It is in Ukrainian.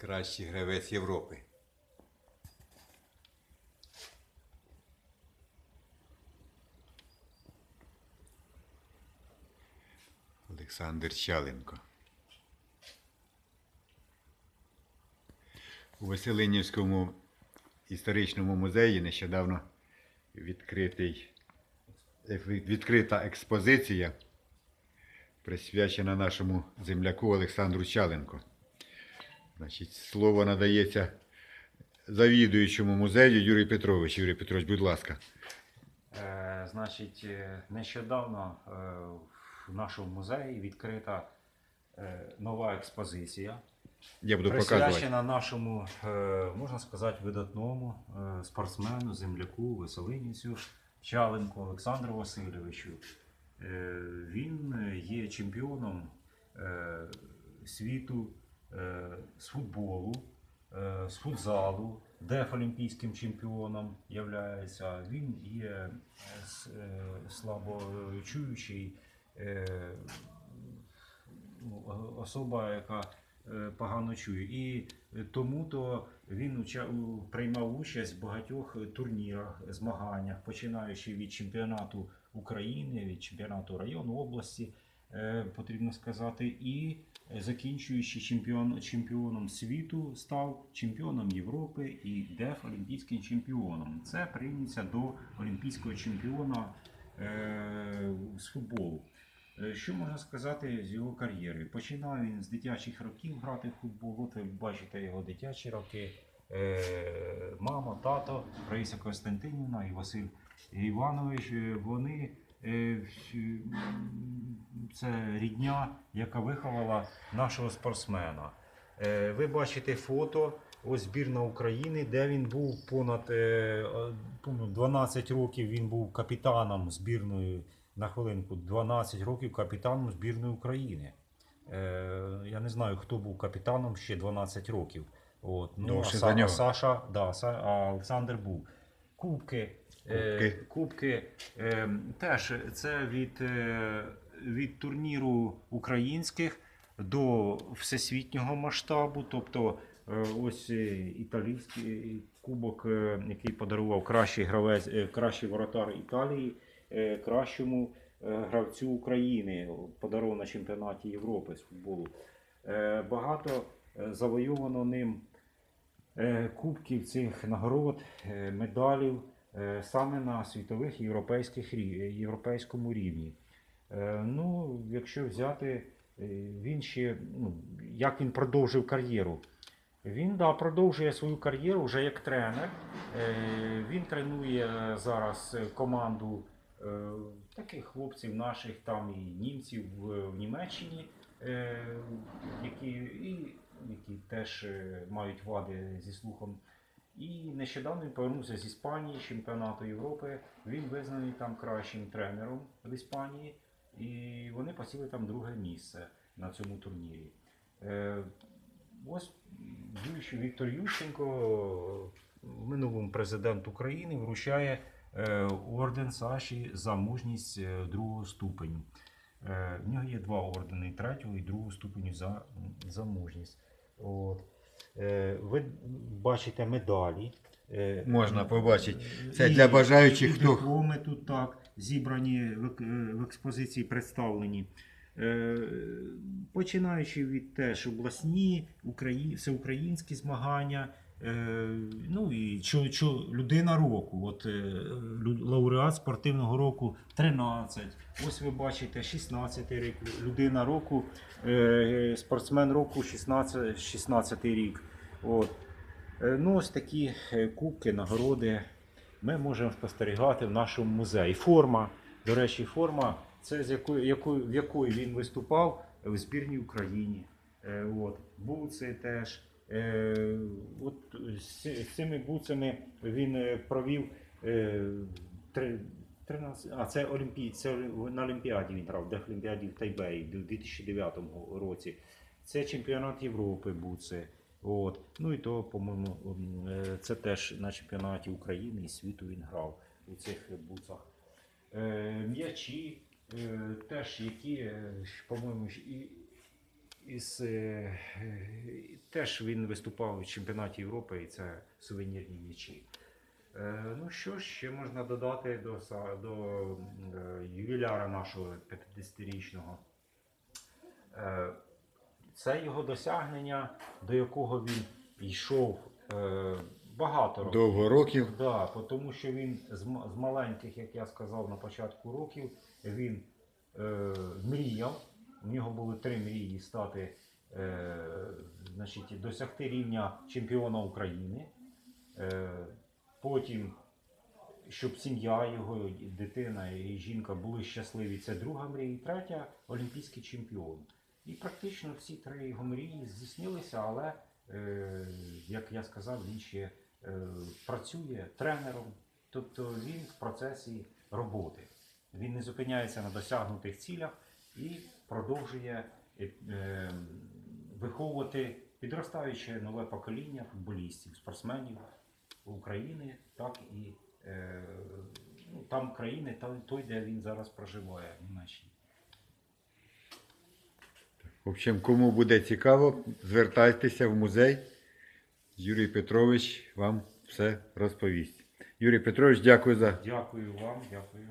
Кращий гравець Європи. Олександр Чаленко. У Веселинівському історичному музеї нещодавно відкритий, відкрита експозиція, присвячена нашому земляку Олександру Чаленко. Значить, слово надається завідуючому музею Юрію Петровичу. Юрій Петрович, будь ласка. Е, Значить, е, нещодавно е, в нашому музеї відкрита е, нова експозиція, Я буду присвячена нашому, можна сказати, видатному спортсмену, земляку, веселинівцю Чаленку Олександру Васильовичу. Е, Він є чемпіоном світу з футболу, е, з футзалу, дефолімпійським чемпіоном являється. Він є е, е, слабочуючий е, ну, особа, яка е, погано чує. І е, тому то він приймав участь в багатьох е, турнірах, змаганнях, починаючи від чемпіонату України, від чемпіонату району області, е, потрібно сказати, і е, закінчуючи чемпіон, чемпіоном світу, став чемпіоном Європи і деф олімпійським чемпіоном. Це прийняться до олімпійського чемпіона е, з футболу. Е, Що можна сказати з його кар'єри? Починав він з дитячих років грати в футбол. От ви бачите його дитячі роки. Е, Мама, тато, Раїса Костянтинівна і Василь Іванович. е, Вони е, це рідня, яка виховала нашого спортсмена. Е, Ви бачите фото. Ось збірна України, де він був понад е, о, по-моєму, 12 років. Він був капітаном збірної на хвилинку 12 років капітаном збірної України. Е, я не знаю, хто був капітаном ще 12 років. От, ну, а, Довше Са- за нього. а Саша, да, а Олександр був. Кубки. Е, Кубки. кубки е, теж це від, е, від турніру українських до всесвітнього масштабу. Тобто ось італійський кубок, який подарував кращий гравець, кращий воротар Італії, кращому гравцю України, подарував на чемпіонаті Європи з футболу. Багато завойовано ним кубків цих нагород, медалів саме на світових європейських європейському рівні. Е, Ну, якщо взяти, е, він ще, ну, як він продовжив кар'єру. Він да, продовжує свою кар'єру вже як тренер. Е, Він тренує зараз е, команду е, таких хлопців наших, там і німців в, Німеччині, е, які, і, які теж е, мають вади зі слухом. І нещодавно він повернувся з Іспанії, чемпіонату Європи. Він визнаний там кращим тренером в Іспанії, і вони посіли там друге місце на цьому турнірі. Е, Ось Віктор Ющенко, минулому президент України, вручає е, орден Саші за мужність е, другого ступеню. Е, В нього є два ордени третього і другого ступеню за, за мужність. От. Е, Ви бачите медалі. Е, Можна побачити. Це і- для бажаючих, і хто- тут так зібрані в, ек- е, в експозиції представлені. Е, Починаючи від теж обласні, Украї... всеукраїнські змагання, е, ну і чо, чо, людина року, от е, лауреат спортивного року 13. Ось ви бачите 16 рік, людина року, е, спортсмен року 16, 16 рік. От. Е, Ну, ось такі е, кубки, нагороди ми можемо спостерігати в нашому музеї. Форма, до речі, форма це з якої, якої, в якої він виступав в збірній Україні. Е, От. Буци теж. От з, цими буцами він провів е, 13, а це Олімпій, це на Олімпіаді він грав, Олімпіаді в Тайбеї в 2009 році. Це чемпіонат Європи буци. От. Ну і то, по-моєму, е, це теж на чемпіонаті України і світу він грав у цих буцах. Е, М'ячі е, теж, які, по-моєму, і, із, теж він виступав у чемпіонаті Європи, і це сувенірні м'ячі. Ну що ж, ще можна додати до, до ювіляра нашого 50-річного. Це його досягнення, до якого він йшов е, багато років. Довго років. Да, тому що він з, з маленьких, як я сказав на початку років, він е, мріяв. У нього були три мрії стати, е, значить, досягти рівня чемпіона України. Е, потім, щоб сім'я його, дитина і жінка були щасливі, це друга мрія. І третя олімпійський чемпіон. І практично всі три його мрії здійснилися, але, е, як я сказав, він ще е, працює тренером, тобто він в процесі роботи. Він не зупиняється на досягнутих цілях і продовжує е, е, виховувати підростаюче нове покоління футболістів, спортсменів України, так і ну, там країни, той, де він зараз проживає, в Німеччині. В общем, кому буде цікаво, звертайтеся в музей. Юрій Петрович вам все розповість. Юрій Петрович, дякую за Дякую вам, дякую.